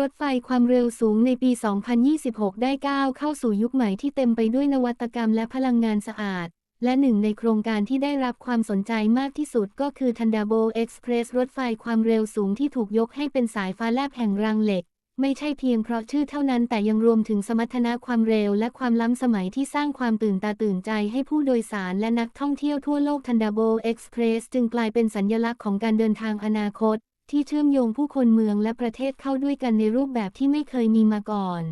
รถไฟความเร็วสูงในปี 2026 ได้ก้าวเข้าสู่ยุคใหม่ที่เต็มไปด้วยนวัตกรรมและพลังงานสะอาด และหนึ่งในโครงการที่ได้รับความสนใจมากที่สุดก็คือ Thunderbolt Express รถไฟความเร็วสูงที่ถูกยกให้เป็นสายฟ้าแลบแห่งรางเหล็ก ไม่ใช่เพียงเพราะชื่อเท่านั้นแต่ยังรวมถึงสมรรถนะความเร็วและความล้ำสมัยที่สร้างความตื่นตาตื่นใจให้ผู้โดยสารและนักท่องเที่ยวทั่วโลก Thunderbolt Express จึงกลายเป็นสัญลักษณ์ของการเดินทางอนาคต ที่เชื่อมโยงผู้คนเมืองและประเทศเข้าด้วยกันในรูปแบบที่ไม่เคยมีมาก่อน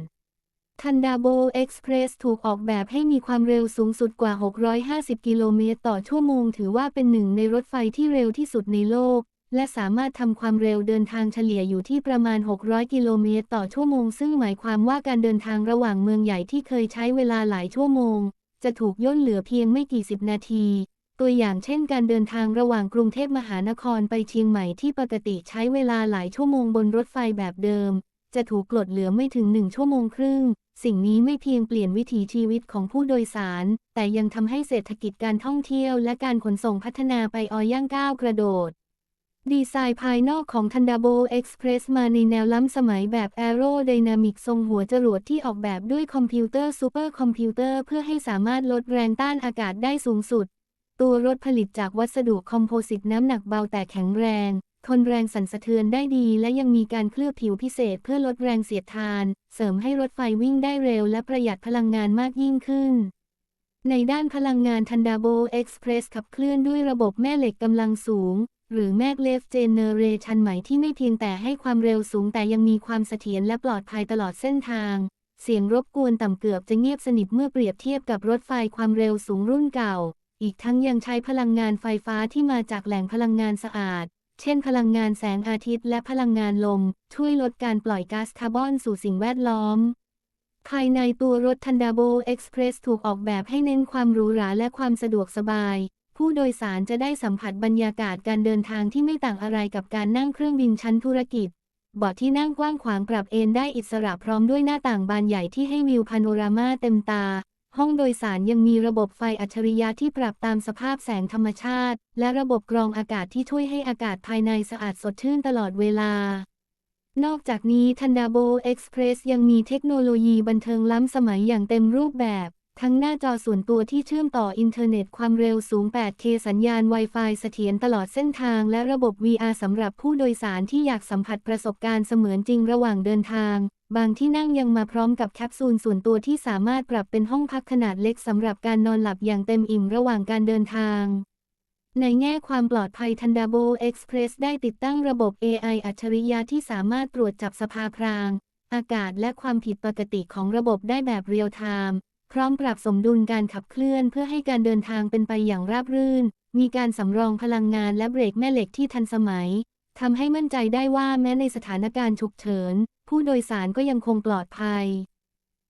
Thunderbolt Express ถูกออกแบบให้มีความเร็วสูงสุดกว่า 650 กิโลเมตรต่อชั่วโมง ถือว่าเป็นหนึ่งในรถไฟที่เร็วที่สุดในโลก และสามารถทำความเร็วเดินทางเฉลี่ยอยู่ที่ประมาณ 600 กิโลเมตรต่อชั่วโมง ซึ่งหมายความว่าการเดินทางระหว่างเมืองใหญ่ที่เคยใช้เวลาหลายชั่วโมง จะถูกย่นเหลือเพียงไม่กี่สิบนาที ตัวอย่างเช่นการเดินทางระหว่างกรุงเทพมหานครไปเชียงใหม่ที่ปกติใช้เวลาหลายชั่วโมงบนรถไฟแบบเดิม จะถูกกลดเหลือไม่ถึงหนึ่งชั่วโมงครึ่ง สิ่งนี้ไม่เพียงเปลี่ยนวิถีชีวิตของผู้โดยสาร แต่ยังทำให้เศรษฐกิจการท่องเที่ยวและการขนส่งพัฒนาไปอย่างก้าวกระโดด ดีไซน์ภายนอกของ Thunderbolt Express มาในแนวล้ำสมัยแบบ Aerodynamic ทรงหัวจรวดที่ออกแบบด้วยคอมพิวเตอร์ซูเปอร์คอมพิวเตอร์เพื่อให้สามารถลดแรงต้านอากาศได้สูงสุด ตัวรถผลิตจากวัสดุคอมโพสิตน้ำหนักเบาแต่แข็งแรง ทนแรงสั่นสะเทือนได้ดี และยังมีการเคลือบผิวพิเศษเพื่อลดแรงเสียดทาน เสริมให้รถไฟวิ่งได้เร็วและประหยัดพลังงานมากยิ่งขึ้น ในด้านพลังงาน Thunderbolt Express ขับเคลื่อนด้วยระบบแม่เหล็กกำลังสูง หรือแม่เลฟเจเนเรชันใหม่ที่ไม่เพียงแต่ให้ความเร็วสูงแต่ยังมีความเสถียรและปลอดภัยตลอดเส้นทางเสียงรบกวนต่ำเกือบจะเงียบสนิทเมื่อเปรียบเทียบกับรถไฟความเร็วสูงรุ่นเก่า อีกทั้งยังใช้พลังงานไฟฟ้าที่มาจากแหล่งพลังงานสะอาด เช่น พลังงานแสงอาทิตย์และพลังงานลม ช่วยลดการปล่อยก๊าซคาร์บอนสู่สิ่งแวดล้อม ภายในตัวรถ Thunderbolt Express ถูกออกแบบให้เน้นความหรูหราและความสะดวกสบาย ผู้โดยสารจะได้สัมผัสบรรยากาศการเดินทางที่ไม่ต่างอะไรกับการนั่งเครื่องบินชั้นธุรกิจบาะที่นั่งกว้างขวางปรับเอนได้อิสระพร้อมด้วยหน้าต่างบานใหญ่ที่ให้วิวพาโนรามาเต็มตา ห้องโดยสารยังมีระบบไฟอัจฉริยะที่ปรับตามสภาพแสงธรรมชาติ และระบบกรองอากาศที่ช่วยให้อากาศภายในสะอาดสดชื่นตลอดเวลา นอกจากนี้ Thunderbolt Express ยังมีเทคโนโลยีบันเทิงล้ำสมัยอย่างเต็มรูปแบบ ทั้งหน้าจอส่วนตัวที่เชื่อมต่ออินเทอร์เน็ตความเร็วสูง 8K สัญญาณ Wi-Fi เสถียรตลอดเส้นทาง และระบบ VR สำหรับผู้โดยสารที่อยากสัมผัสประสบการณ์เสมือนจริงระหว่างเดินทาง บางที่นั่งยังมาพร้อมกับแคปซูลส่วนตัวที่สามารถปรับเป็นห้องพักขนาดเล็กสำหรับการนอนหลับอย่างเต็มอิ่มระหว่างการเดินทาง ในแง่ความปลอดภัย Thunderbolt Express ได้ติดตั้งระบบ AI อัจฉริยะที่สามารถตรวจจับสภาพราง อากาศและความผิดปกติของระบบได้แบบเรียลไทม์พร้อมปรับสมดุลการขับเคลื่อนเพื่อให้การเดินทางเป็นไปอย่างราบรื่น มีการสำรองพลังงานและเบรกแม่เหล็กที่ทันสมัย ทำให้มั่นใจได้ว่าแม้ในสถานการณ์ฉุกเฉิน ผู้โดยสารก็ยังคงปลอดภัย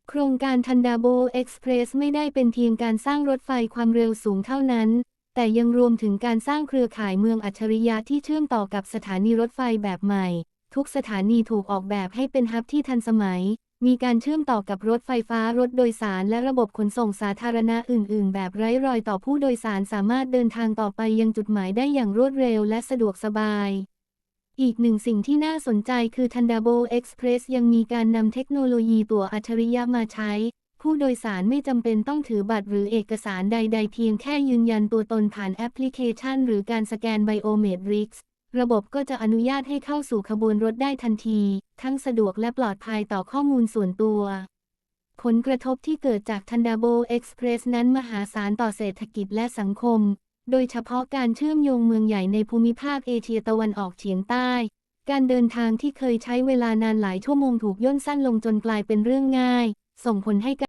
โครงการ Thunderbolt Express ไม่ได้เป็นเพียงการสร้างรถไฟความเร็วสูงเท่านั้น แต่ยังรวมถึงการสร้างเครือข่ายเมืองอัจฉริยะที่เชื่อมต่อกับสถานีรถไฟแบบใหม่ ทุกสถานีถูกออกแบบให้เป็นฮับที่ทันสมัย มีการเชื่อมต่อกับรถไฟฟ้ารถโดยสารและระบบขนส่งสาธารณะอื่น ๆ แบบไร้รอยต่อผู้โดยสารสามารถเดินทางต่อไปยังจุดหมายได้อย่างรวดเร็วและสะดวกสบาย อีกหนึ่งสิ่งที่น่าสนใจคือ Thunderbolt Express ยังมีการนำเทคโนโลยีตัวอัจฉริยะมาใช้ ผู้โดยสารไม่จำเป็นต้องถือบัตรหรือเอกสารใด ๆ เพียงแค่ยืนยันตัวตนผ่านแอปพลิเคชัน หรือการสแกนไบโอเมตริกส์ระบบก็จะอนุญาตให้เข้าสู่ขบวนรถได้ทันที ทั้งสะดวกและปลอดภัยต่อข้อมูลส่วนตัว ผลกระทบที่เกิดจาก Thunderbolt Express นั้นมหาศาลต่อเศรษฐกิจและสังคม โดยเฉพาะการเชื่อมโยงเมืองใหญ่ในภูมิภาคเอเชียตะวันออกเฉียงใต้ การเดินทางที่เคยใช้เวลานานหลายชั่วโมงถูกย่นสั้นลงจนกลายเป็นเรื่องง่าย ส่งผลให้